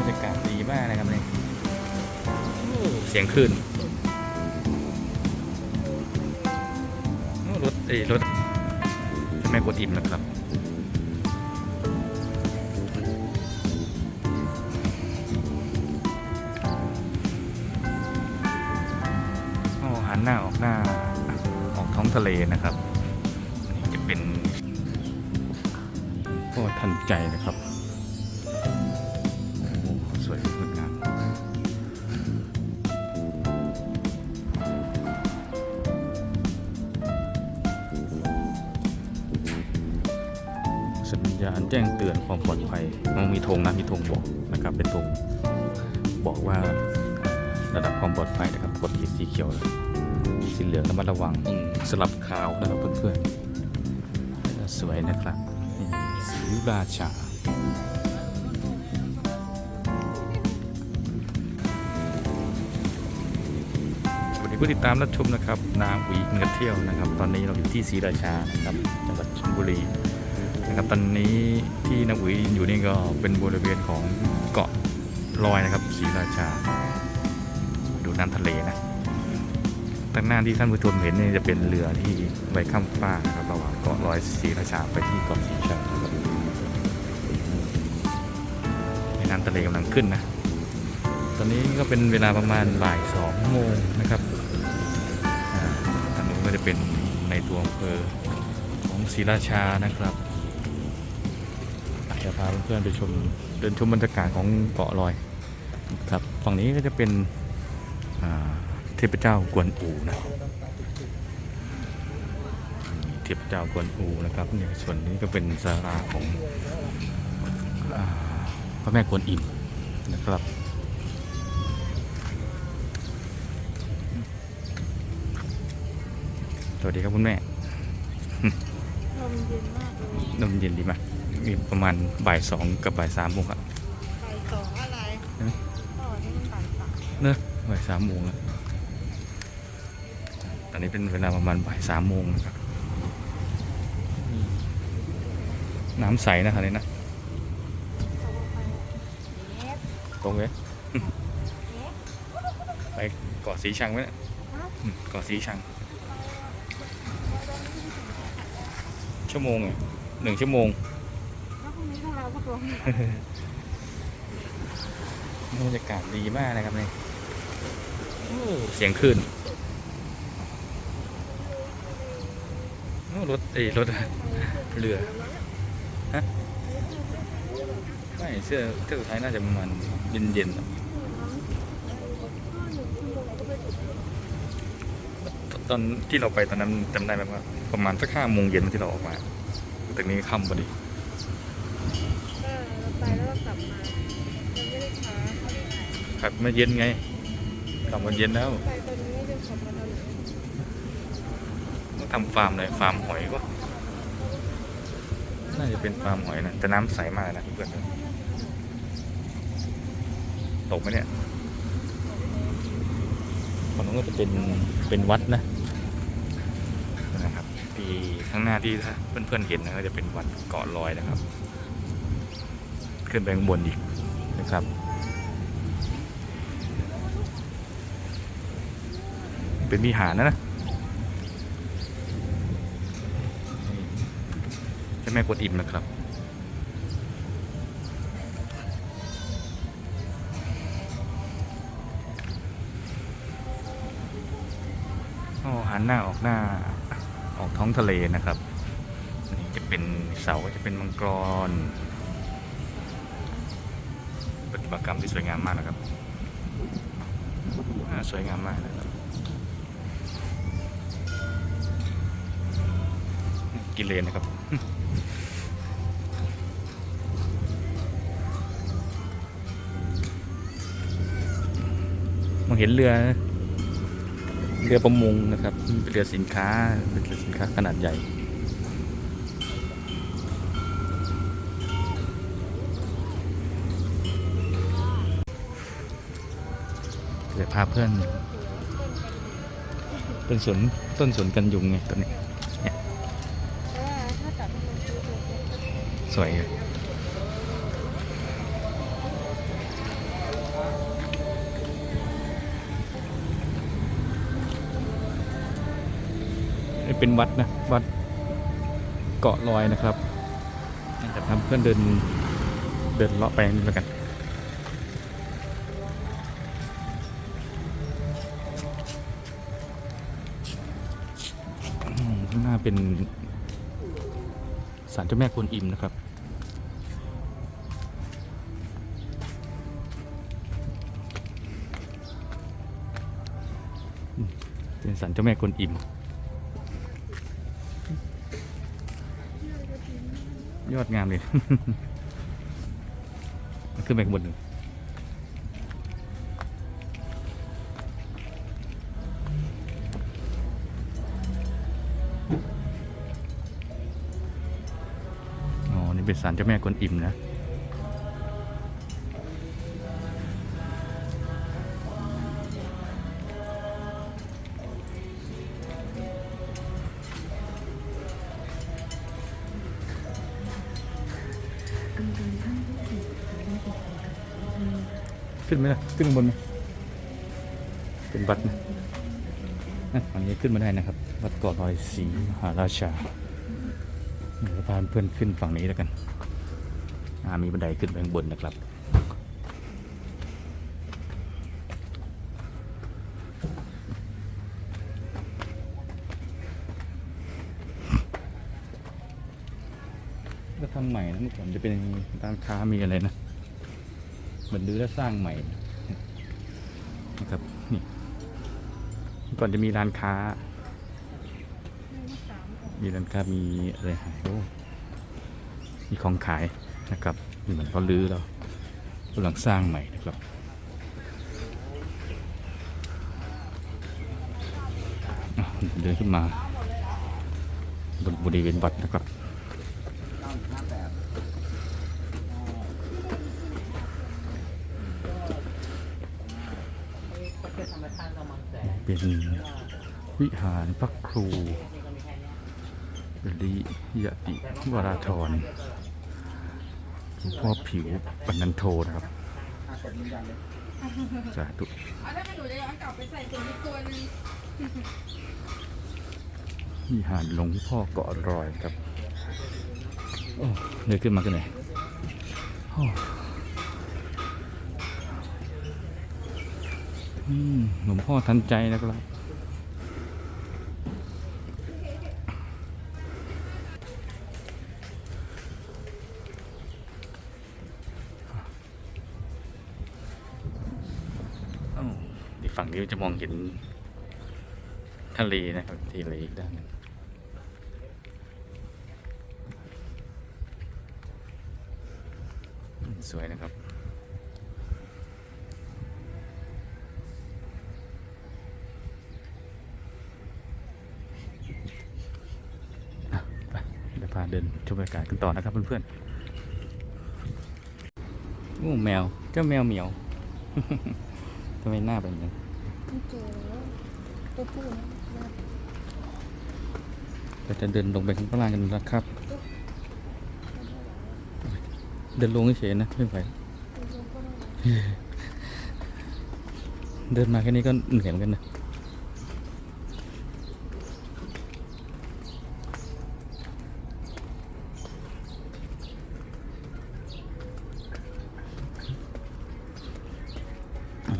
บรรยากาศดีมากนะครับเนี่ยเสียงคลื่นรถเอ้รถแม่กดอิ่มนะครับโอ้หันหน้าออกหน้า ออกท้องทะเลนะครับนี่จะเป็นโอ้ทันใจนะครับาณแจ้งเตือนความปลอดภัยมันมีธงนะมีธงบอกนะครับ เป็นธงบอกว่าระดับความปลอดภัยนะครับกดที่สีเขียวสีเหลืองระมัดระวังสลับขาวนะครับเพื่อนๆสวยนะครับสีราชาสวัสดีผู้ติดตามรับชมนะครับนางอุ๋ยเงินเที่ยวนะครับ ตอนนี้เราอยู่ที่ศรีราชานะครับจังหวัดชลบุรี นะครับตอนนี้ที่นางอุ๋ยอยู่นี่ก็เป็นบริเวณของเกาะลอยนะครับศรีราชา ดูน้ำทะเลนะทางหน้าที่ท่านผู้ชมเห็นนี่จะเป็นเรือที่ไว้ข้ามฟากนะครับระหว่างเกาะลอยศรีราชาไปที่เกาะสีชังนะครับในน้ำทะเลกำลังขึ้นนะตอนนี้ก็เป็นเวลาประมาณบ่ายสองโมงนะครับอ่าทางนู้นก็จะเป็นในตัวอำเภอของศรีราชานะครับ จะพาเพื่อนๆไปชมเดินชมบรรยากาศของเกาะลอยครับฝั่งนี้ก็จะเป็นอ่าเทพเจ้ากวนอูนะเทพเจ้ากวนอูนะครับเนี่ยส่วนนี้ก็เป็นสาราของอาพระแม่กวนอิมนะครับสวัสดีครับคุณแม่ลมเย็นมากเลยนมเย็นดีไหม มีประมาณบ่ายสองกับบ่ายสามโมงอะบ่ายสองอะไรฮะต่อนี่มันบ่ายสามเนอะบ่ายสามโมงแล้วตอนนี้เป็นเวลาประมาณบ่ายสามโมงนะครับอืมน้ำใสนะครับนี่นะ เน็ตตรงเลยเน็ตไปเกาะสีชังไหมเนี่ยอืมเกาะสีชัง ชั่วโมงเนี่ยหนึ่งชั่วโมงแล้วพรุ่ง นี้ถ้าเราก็ลงบรรยากาศดีมากนะครับเนี่ยโอ้เสียงคลื่นโอ้รถเอ้ยรถเรือฮะไม่เสื้อเสื้อสุดท้ายน่าจะประมาณเย็นเย็นๆอะตอนที่เราไปตอนนั้นจำได้ไหมว่าประมาณสักห้าโมงเย็นที่เราออกมา แต่นี้ค่ำพอดี ไหนครับมาเย็นไงกลับมาเย็นแล้วไปตอนนี้จะขับมาตอนไหนต้องทำฟาร์มเลยฟาร์มหอยก็น่าจะเป็นฟาร์มหอยนะแต่น้ำใสมากนะเพื่อนตกไหมเนี่ยฝั่งนู้นก็จะเป็นเป็นวัดนะนะครับที่ข้างหน้าที่ถ้าเพื่อนๆเห็นนะก็จะเป็นวัดเกาะลอยนะครับ ขึ้นไปข้างบนอีกนะครับ เป็นวิหารนะนะเจ้าแม่กวนอิมนะครับ โอ้หันหน้าออกหน้าออกท้องทะเลนะครับนี่จะเป็นเสาจะเป็นมังกรปฏิมากรรมที่สวยงามมากนะครับ สวยงามมากนะครับ กินเลนนะครับ มองเห็นเรือ เรือประมงนะครับ เป็นเรือสินค้า เป็นเรือสินค้าขนาดใหญ่เดี๋ยวพาเพื่อน เป็นสวนต้นสวนกันยุงไงตัวนี้ สวยอเป็นวัดนะ วัดเกาะลอยนะครับจะทำเพื่อนเดินเดินเลาะไปนี่แล้วกันข้างหน้าเป็น ศาลเจ้าแม่กวนอิมนะครับ เป็นศาลเจ้าแม่กวนอิม ยอดงามเลย ขึ้นไปข้างบนหนึ่ง นี่เป็นศาลเจ้าแม่กวนอิมนะขึ้นไหมล่ะขึ้นบนไหมเป็นวัดนะนะอันนี้ขึ้นมาได้นะครับ วัดเกาะลอยศรีมหาราชา เพาเพื่อนขึ้นฝั่งนี้แล้วกันมีบันไดขึ้นไปข้างบนนะครับ ก็ทำใหม่นะเมื่อก่อนจะเป็นร้านค้ามีอะไรนะเหมือนดื้อแล้วสร้างใหม่นะครับนี่เมื่อก่อนจะมีร้านค้า มีร้านค้ามีอะไรขายโอ้ มีของขายนะครับนี่เหมือนเขาลื้อแล้วกำลังสร้างใหม่นะครับเดินขึ้นมาบนบริเวณวัดนะครับเป็นวิหารพระครูลิยติวราธร พ่อผิวปันนันโทนะครับสาธุเอาถ้าหนูจะย้อนกลับไปใส่ตัวอีกตัวหนึงวิหารหลวงพ่อเกาะรอยครับโอ้เลยขึ้นมากันไหนหลวงพ่อทันใจนะครับ จะมองเห็นทะเลนะครับทะเลอีกด้านนึงสวยนะครับไปเดี๋ยวพาเดินชมบรรยากาศกันต่อนะครับเพื่อนๆโอ้แมว เจ้าแมวเหมียวทำไมหน้าเป็นอย่างนี้ ไม่เจอแล้วตัวผู้นะเราจะเดินลงไปข้างล่างกันนะครับ เดินลงเฉยๆนะไม่ไหวตัวผู้ก็ไม่เดินมาแค่นี้ก็เหนื่อยเหมือนกันนะอ่า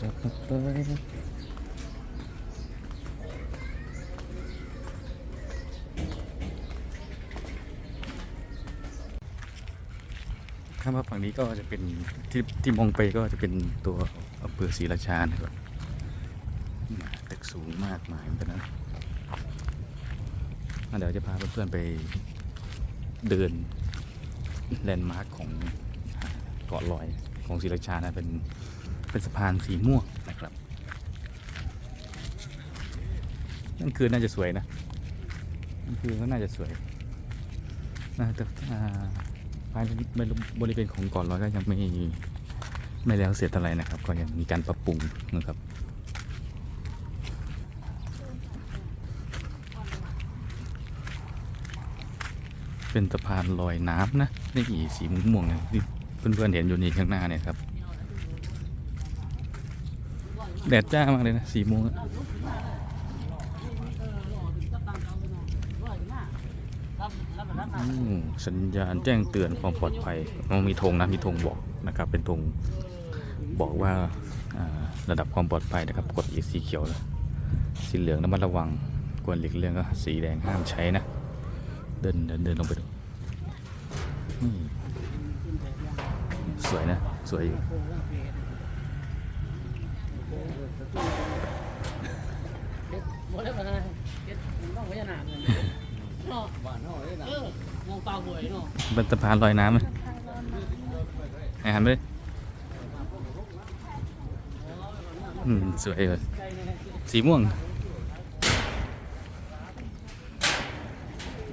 ครับ ข้ามมาฝั่งนี้ก็จะเป็นที่ที่มองไปก็จะเป็นตัวอำเภอศรีราชานะครับตึกสูงมากมายเหมือนกันนะเดี๋ยวจะพาเพื่อนๆไปเดินแลนด์มาร์คของเกาะลอยของศรีราชานะเป็นเป็นสะพานสีม่วงนะครับนั่นคือน่าจะสวยนะนั่นคือก็น่าจะสวยน่าจะอ่า ภายในบริเวณของก่อนลอยก็ยังไม่ไม่แล้วเสร็จอะไรนะครับ ก็ยังมีการปรับปรุงนะครับเป็นสะพานลอยน้ำนะนี่สีม่วงๆนะที่เพื่อนๆเห็นอยู่นี่ข้างหน้าเนี่ยครับแดดจ้ามากเลยนะสีม่วงอะ อืม สัญญาณแจ้งเตือนความปลอดภัยมันมีธงนะมีธงบอกนะครับ เป็นธงบอกว่าอ่าระดับความปลอดภัยนะครับ กดอีกสีเขียวนะสีเหลืองระมัดระวังควรหลีกเลี่ยงก็สีแดงห้ามใช้นะเดินเดินเดินลงไปดูอืมสวยนะ สวยอยู่บ่ได้บ่ได้เฮ็ดต้องพญานาคเลยเนาะบ้านเฮาเด้เออ มองเปล่าหวยเนาะเป็นสะพานลอยน้ำไหมไอ้หันไปดิอืมสวยเลยสีม่วง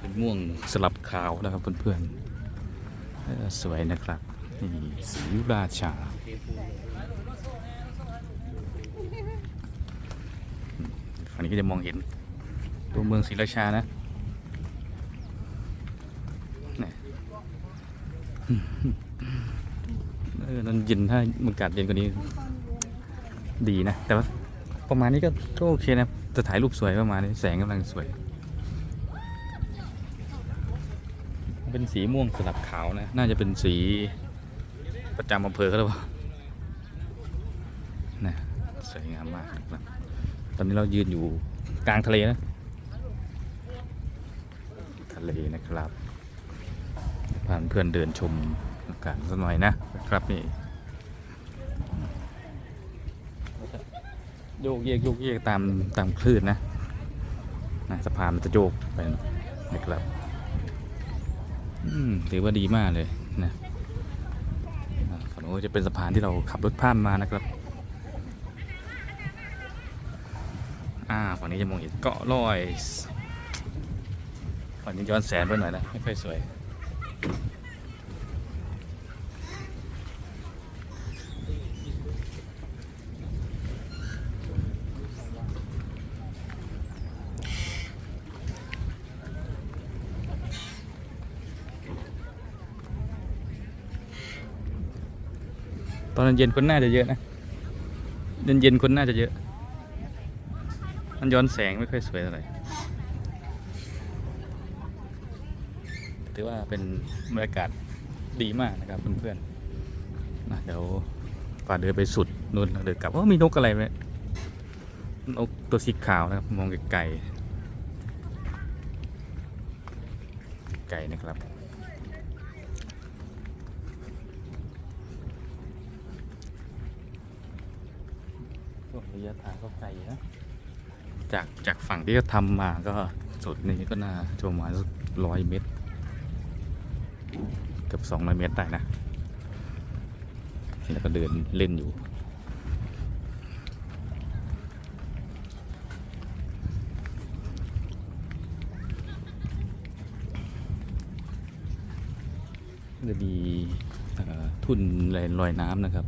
เป็นม่วงสลับขาวนะครับเพื่อนๆสวยนะครับนี่สีราชาฝั่งนี้ก็จะมองเห็นตัวเมืองศรีราชานะ เออนั้นเย็นถ้ามันอากาศเย็นกว่านี้ ดีนะ แต่ว่าประมาณนี้ก็ก็โอเคนะ จะถ่ายรูปสวยประมาณนี้ แสงกำลังสวย เป็นสีม่วงสลับขาวนะ น่าจะเป็นสีประจำอำเภอเขาหรือเปล่านะสวยงามมากนะครับ ตอนนี้เรายืนอยู่กลางทะเลนะ ทะเลนะครับ พาเพื่อนเดินชมอากาศสักหน่อยนะครับนี่โยกเยกโยกเยกตามตามคลื่นนะนะสะพานมันจะโยกไปนะครับถือว่าดีมากเลยนะอ่าฝั่งโน้นจะเป็นสะพานที่เราขับรถข้ามมานะครับอ่าฝั่งนี้จะมองเห็นเกาะลอยฝั่งนี้ย้อนแสงไปหน่อยนะไม่ค่อยสวย ตอนเย็นคนน่าจะเยอะนะ เย็นเย็นคนน่าจะเยอะ มันย้อนแสงไม่ค่อยสวยเท่าไหร่ ถือว่าเป็นบรรยากาศดีมากนะครับเพื่อนๆนะเดี๋ยวฝ่าเดินไปสุดนู่นเดินกลับว่ามีนกอะไรไหมนกตัวสีขาวนะครับมองไกลๆไกลนะครับระยะทางก็ไกลนะจากจากฝั่งที่เขาทำมาก็สุดนี้ก็น่าจะประมาณร้อยเมตร เกือบสองร้อยเมตรได้นะ แล้วก็เดินเล่นอยู่ จะมีทุ่นลอยลอยน้ำนะครับ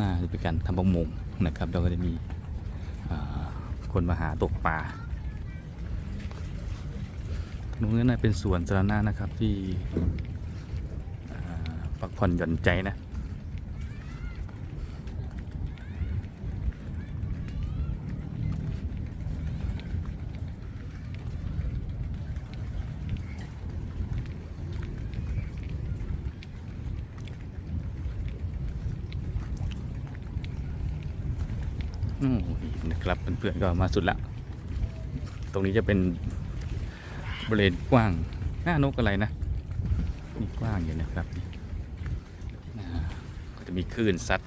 น่าจะเป็นการทำประมงนะครับแล้วก็จะมีคนมาหาตกปลา ตรงนี้น่าเป็นสวนสาธารณะนะครับที่พักผ่อนหย่อนใจนะนะครับเพื่อนๆก็มาสุดละ ตรงนี้จะเป็น บริเวณกว้างหน้านกอะไรนะนี่กว้างอยู่นะครับอ่าก็จะมีคลื่นซัด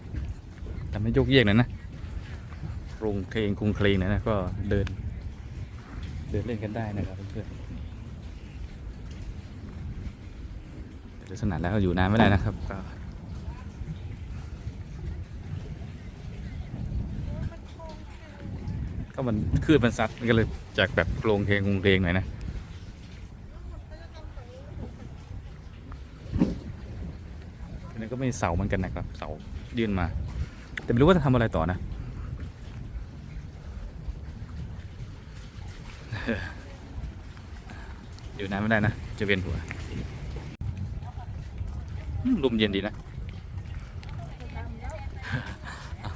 ทำให้โยกเยกหนะนะโครงเคลงกรุงเคลงหนะนะก็เดิน เดินเล่นกันได้นะครับเพื่อนๆแต่ลักษณะแล้วก็อยู่นานไม่ได้นะครับก็ก็มันคลื่นมันซัดมันก็เลยจากแบบโครงเพลงกรุงเพลงหน่อยนะ นี้ก็ไม่เสาเหมือนกันนะครับ เสายื่นมา แต่ไม่รู้ว่าจะทำอะไรต่อนะอยู่นานไม่ได้นะ จะเวียนหัวอืมลมเย็นดีนะ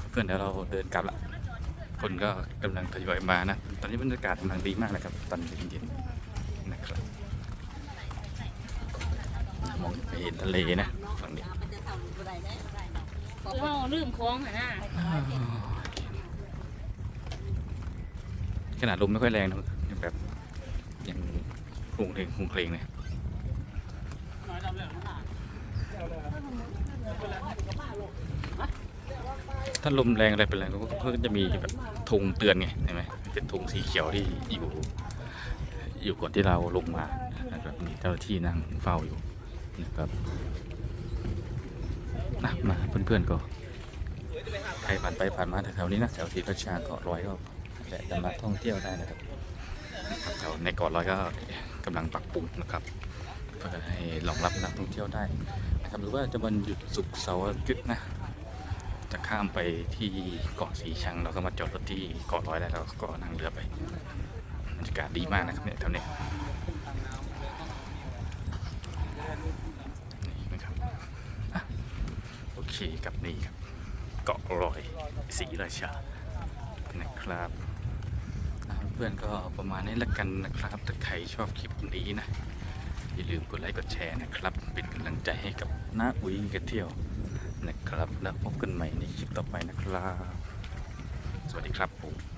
เพื่อนเดี๋ยวเราเดินกลับละ คนก็กำลังทยอยมานะ ตอนนี้บรรยากาศกำลังดีมากนะครับ ตอนเย็นๆนะครับ มองเห็นทะเลนะฝั่งนี้ คือเฮาลืมของหั่นน่ะขนาดลมไม่ค่อยแรงนะยังแบบยังคงเพลงคงเพลงเลยถ้าลมแรงอะไรเป็นแรงก็ก็จะมีแบบธงเตือนไงใช่ไหมเป็นธงสีเขียวที่อยู่อยู่ก่อนที่เราลงมานะครับมีเจ้าหน้าที่นั่งเฝ้าอยู่นะครับ นะมาเพื่อนๆก็ใครผ่านไปผ่านมาแถวๆนี้นะแถวศรีราชาเกาะร้อยก็แวะกันมาท่องเที่ยวได้นะครับแถวในเกาะร้อยก็กำลังปรับปรุงนะครับเพื่อให้รองรับนักท่องเที่ยวได้นะครับหรือว่าจะวันหยุดศุกร์เสาร์อาทิตย์นะจะข้ามไปที่เกาะสีชังแล้วก็มาจอดรถที่เกาะร้อยได้แล้วก็นั่งเรือไปบรรยากาศดีมากนะครับเนี่ยแถวเนี้ยนะครับอะโอ เคกับนี่ครับเกาะลอยสีราชานะครับเพื่อนก็ประมาณนี้ละกันนะครับ ถ้าใครชอบคลิปนี้นะ อย่าลืมกดไลค์กดแชร์นะครับ เป็นกำลังใจให้กับน้าอุ้ยกันเที่ยวนะครับ แล้วพบกันใหม่ในคลิปต่อไปนะครับ สวัสดีครับผม